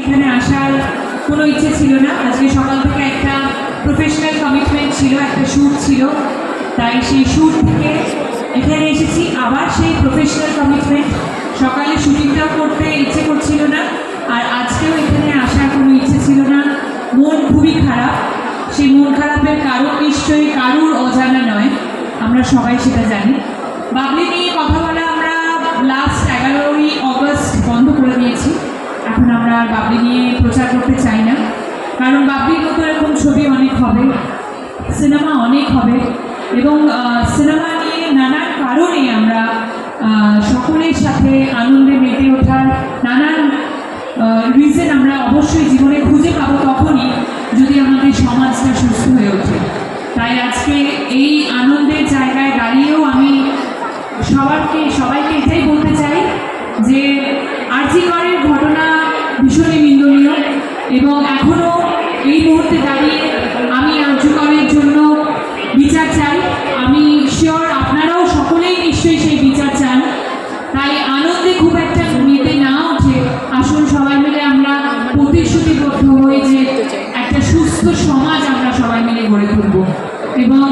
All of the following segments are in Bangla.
এখানে আসার কোনো ইচ্ছে ছিল না। আজকে সকাল থেকে একটা প্রফেশনাল কমিটমেন্ট ছিল, একটা শ্যুট ছিল। তাই সেই শ্যুট থেকে এখানে এসেছি। আবার সেই প্রফেশনাল কমিটমেন্ট সকালে শুটিংটাও করতে ইচ্ছে করছিল না। আর আজকেও এখানে সেই মন খারাপের কারণ নিশ্চয়ই কারুর অজানা নয়, আমরা সবাই সেটা জানি। বাবলি নিয়ে কথা বলা আমরা লাস্ট এগারোই অগস্ট বন্ধ করে দিয়েছি। এখন আমরা আর বাবলি নিয়ে প্রচার করতে চাই না। কারণ বাবলির মতো এরকম ছবি অনেক হবে, সিনেমা অনেক হবে, এবং সিনেমা নিয়ে নানান কারণে আমরা সকলের সাথে আনন্দে মেতে ওঠার নানান রিজন আমরা অবশ্যই জীবনে খুঁজে পাবো তখনই। যদি আমাদের সমাজটা সুস্থ হয়ে ওঠে। তাই আজকে এই আনন্দের জায়গায় দাঁড়িয়েও আমি সবারকে, সবাইকে এটাই বলতে চাই যে আর্জিকরের ঘটনা ভীষণই নিন্দনীয় এবং এখনও এই মুহূর্তে দাঁড়িয়ে আমি আর্যকরের জন্য বিচার চাই। এবং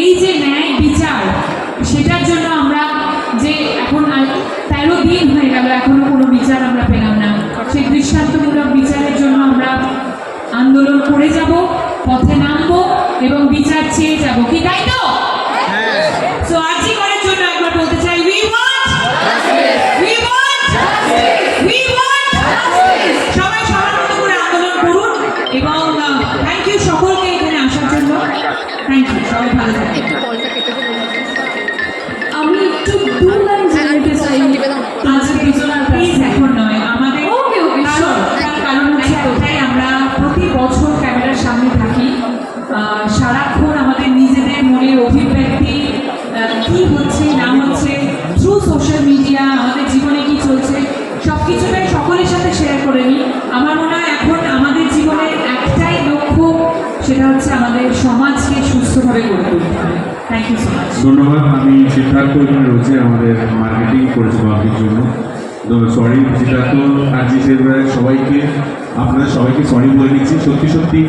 এই যে ন্যায় বিচার সেটার জন্য আমরা যে এখন তেরো দিন হয়ে গেল এখনও কোনো বিচার আমরা পেলাম না। সেই দৃষ্টান্তমূলক বিচারের জন্য আমরা আন্দোলন করে যাব পথে নামবো এবং বিচার চেয়ে যাব। কি তাই তো? সো আজই করার জন্য সোশ্যাল মিডিয়া আমাদের জীবনে কি চলছে সব কিছুটাই সকলের সাথে শেয়ার করে নিই। আমার মনে হয় এখন আমাদের জীবনের একটাই লক্ষ্য, সেটা হচ্ছে আমাদের সমাজকে সুস্থভাবে গড়ে তুলতে হবে। থ্যাংক ইউ সো মাচ ধন্যবাদ, আমি সিদ্ধার্থ রয়েছে আমাদের মার্কেটিং পরিষেবা জন্য। তো সরি সিদ্ধার্থ আর জি সেবার সবাইকে আপনাদের সবাইকে সরি বলে দিচ্ছি। সত্যি সত্যি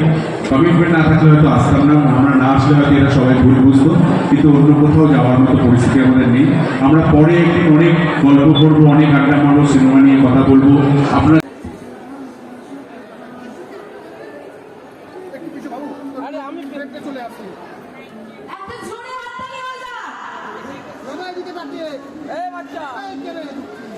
কমিটমেন্ট না থাকলে হয়তো আসতাম না আমরা না আসলে হয়তো এরা সবাই ভুল বুঝতো কিন্তু অন্য কোথাও যাওয়ার মতো পরিস্থিতি আমাদের নেই। আমরা পরে একদিন অনেক গল্প করব অনেক আড্ডা মারবো সিনেমা নিয়ে কথা বলব। আপনারা চলে